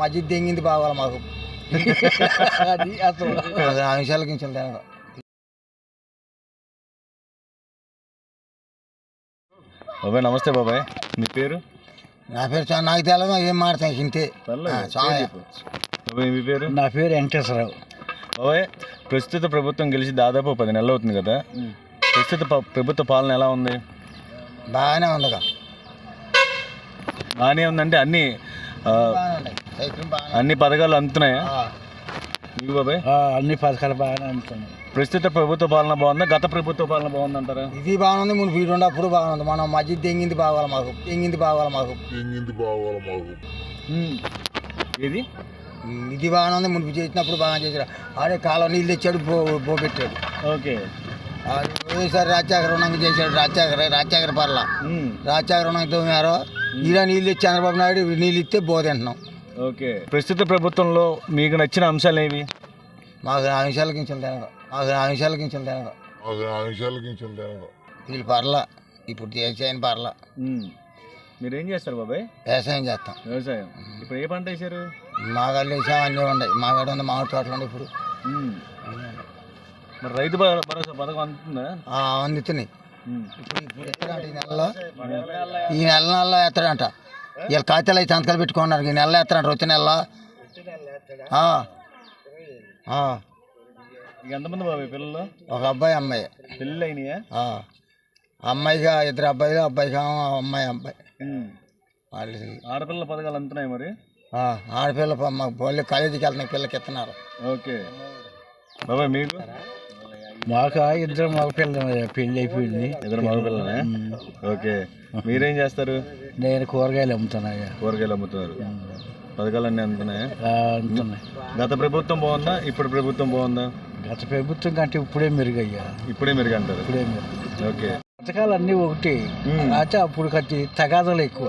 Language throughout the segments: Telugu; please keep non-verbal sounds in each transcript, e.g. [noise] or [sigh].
మధ్య దెంగింది బావాలి మాకు. అది అసలు తినడం బాబాయ్ నమస్తే బాబాయ్. మీ పేరు? నా పేరు చా- నాకు తెలియదు ఏం మాడతాయి ఇంతే. పర్లేదు, ఆ, స్వామి. పేరు చెప్పు. బాబాయ్ మీ పేరు? నా పేరు వెంకటేశ్వరరావు. బాబాయ్ ప్రస్తుత ప్రభుత్వం గెలిచి దాదాపు పది నెలలు అవుతుంది కదా. ప్రస్తుత ప- ప్రభుత్వ పాలన ఎలా ఉంది? బాగానే ఉందిగా. బాగానే ఉందంటే అన్ని ఆ, బాగానే ఉన్నాయి. సైకిల్ బాగానే అన్ని పథకాలు అందుతున్నాయా. మీకు బాబాయ్. అన్ని పథకాలు బాగానే అందుతున్నాయి. ప్రస్తుత ప్రభుత్వ పాలన బాగుందా? గత ప్రభుత్వ పాలన బాగుందంటారా? ఇది బాగుంది ముందు వీడు ఉన్నప్పుడు బాగుంది. మనం మధ్య దెంగింది బావాలి మాకు. దెంగింది బావాలి మాకు. ఉమ్. ఏది? ఉమ్, ఇది బాగానే ఉంది మునిపి చేసినప్పుడు బాగా చేశారు ఆడే కాలం నీళ్ళు తెచ్చాడు బో బో పెట్టాడు ఓకే. అది ఓసారి రాజాకర రుణంగా చేశాడు. రాజాకర రాజాకర పర్ల. రాజాకర రుణంగా తోమారు. ఇలా నీళ్ళు ఇచ్చి చంద్రబాబు నాయుడు నీళ్ళు ఇస్తే బో తింటున్నాం ఓకే. ప్రస్తుత ప్రభుత్వంలో మీకు నచ్చిన అంశాలు ఏవి? మాకు ఆ విషయాలకి ఇంచెం తినడం మాకు ఆ విషయాలకి ఇంచెం తినడం వీళ్ళు పర్ల. ఇప్పుడు చేసాయని పర్ల. మీరేం చేస్తారు బాబాయ్? వ్యవసాయం చేస్తాం. వ్యవసాయం. ఇప్పుడు ఏ పంట వేశారు? మాగాళ్ళు వేసాం అన్నీ ఉన్నాయి మాగాడు ఉంది మామిడి తోటలు ఉన్నాయి ఇప్పుడు. మరి రైతు భరోసా పథకం అందుతుందా? ఆ, అందుతున్నాయి. ఇప్పుడు ఇప్పుడు ఎత్తడంట ఈ నెలలో ఈ నెల నెలలో ఎత్తడంట. వీళ్ళ కాగితాలు అయితే సంతకాలు పెట్టుకున్నారు. ఈ నెలలో ఎత్తడంట వచ్చే నెలలో. ఎంతమంది బాబాయ్ పిల్లలు? ఒక అబ్బాయి అమ్మాయి. పెళ్ళి అయినాయా. అమ్మాయిగా ఇద్దరు అబ్బాయిలు అబ్బాయికి అమ్మాయి అబ్బాయి. వాళ్ళు ఆడపిల్లల పథకాలు అందుతున్నాయి మరి? ఆడపిల్ల ప- మాకు పోలీ కాలేజీకి వెళ్తున్నాయి పిల్లకి ఎత్తున్నారు ఓకే. బాబాయ్ మీకు? మాకు ఇద్దరు మగ పిల్లలు పెళ్ళి అయిపోయింది ఇద్దరు మగపిల్లలే ఓకే. మీరేం చేస్తారు? నేను కూరగాయలు అమ్ముతున్నాయా కూరగాయలు అమ్ముతున్నారు. పథకాలన్నీ అందుతున్నాయా? గత ప్రభుత్వం బాగుందా? ఇప్పుడు ప్రభుత్వం బాగుందా? గత ప్రభుత్వం కంటే ఇప్పుడే మెరుగయ్యా. ఇప్పుడే మెరుగు అంటారు ఇప్పుడే మెరుగు. ఓకే. పథకాలు అన్నీ ఒకటి. అయితే అప్పుడు కట్టి తగాదాలు ఎక్కువ.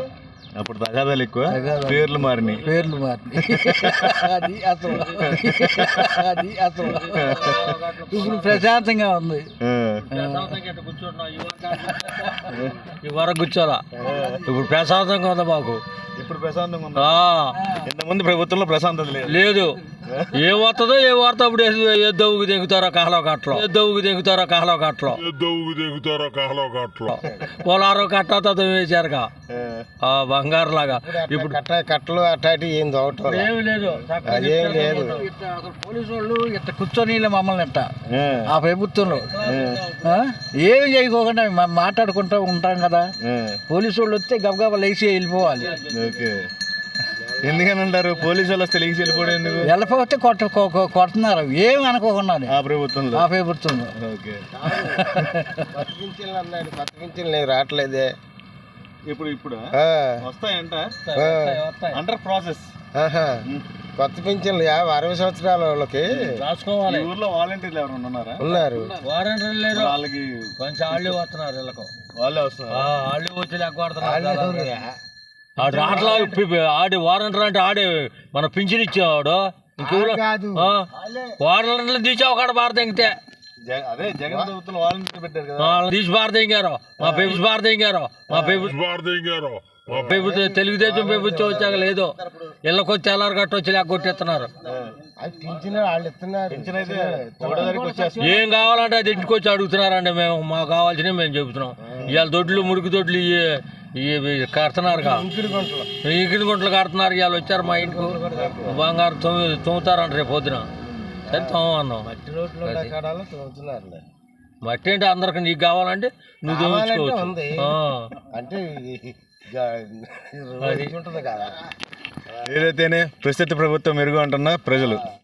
అప్పుడు తగాదాలు ఎక్కువ. పేర్లు మారినాయి. పేర్లు మారి [laughs] అది అసలు. అది అసలు. ఇప్పుడు ప్రశాంతంగా ఉంది. ఆ. ఈ వరకు కూర్చోరా ఇప్పుడు ప్రశాంతంగా ఉంది మాకు ఇప్పుడు ప్రశాంతంగా ఉందా? ఇంతకుముందు ప్రభుత్వంలో ప్రశాంతత లేదు. లేదు. ఏ వస్తుందో ఏ వార్త అప్పుడు ఏ దవ్వుకు దిగుతారో కాహలో కట్టలో ఏ దవ్వుకు దిగుతారో కాహలో కట్టలో పొలారో కట్ట వేశారుగా. ఆ బంగారు లాగా ఇప్పుడు కట్ట కట్టలు అట్టాటి ఏం దోవటం ఏమి లేదు. అదేం లేదు. పోలీసు వాళ్ళు ఇట్ట కూర్చొని మమ్మల్ని ఇట్ట. ఆ. ప్రభుత్వంలో? ఏమి చేయకోకుండా మాట్లాడుకుంటూ ఉంటాం కదా. పోలీసు వాళ్ళు వస్తే గబగబా లేచి వెళ్ళిపోవాలి. ఓకే. ఎందుకని అంటారు? పోలీసు వాళ్ళు లేచి వెళ్ళిపోవడం ఎందుకు? వెళ్ళకపోతే కొట్ట కొడుతున్నారు. ఏమి అనుకోకుండా ఆ ప్రభుత్వంలో? ఆ ప్రభుత్వంలో. ఓకే. కొత్త పింఛన్లు అన్నాడు కొత్త పింఛన్లు ఏం రావట్లేదే ఇప్పుడు ఇప్పుడు వస్తాయంట అండర్ ప్రాసెస్. కొత్త పింఛన్లు యాభై అరవై సంవత్సరాల వాళ్ళకి. రాసుకోవాలి. ఊర్లో వాలంటీర్లు ఎవరు ఉన్నారా? ఉన్నారు. వారంటీ లేదు వాళ్ళకి కొంచెం ఆళ్ళు వస్తున్నారు వీళ్ళకు. వాళ్ళే వస్తున్నారు. వచ్చి వాళ్ళు పడుతున్నారు ఎవరు? ఆడు రాట్లా ఆడి వారంటీ అంటే ఆడే మన పింఛన్ ఇచ్చేవాడు. ఇంకెవరు కాదు. వారంటీ తీసి ఒకటి భారత జగ- అదే జగన్ ప్రభుత్వం వాలంటీర్ పెట్టారు కదా. వాళ్ళని తీసి భారతీయంగారు మా పెబుల్స్ మా పెబుల్స్ మా ప్రభుత్వం తెలుగుదేశం ప్రభుత్వం వచ్చాక లేదు. ఇళ్ళకి వచ్చి తెల్లారు కట్టి వచ్చి లేక కొట్టేస్తున్నారు. ఏం కావాలంటే అది ఇంటికి వచ్చి అడుగుతున్నారండి మేము. మాకు కావాల్సినవి మేము చెబుతున్నాం. ఇవాళ దొడ్లు మురికి దొడ్లు కడుతున్నారుగా ఇంకిడి గుంటలు కడుతున్నారు ఇవాళ వచ్చారు మా ఇంటికి. బంగారు తొమ్మి తొమ్ముతారంట రేపు పొద్దున. సరే తొమ్మ అన్నాం మట్టి అంటే అందరికి నీకు కావాలంటే నువ్వు తోమించుకోవచ్చు. ఉంది. ఆ. అంటే ఏదైతేనే ప్రస్తుత ప్రభుత్వం మెరుగు అంటున్న ప్రజలు.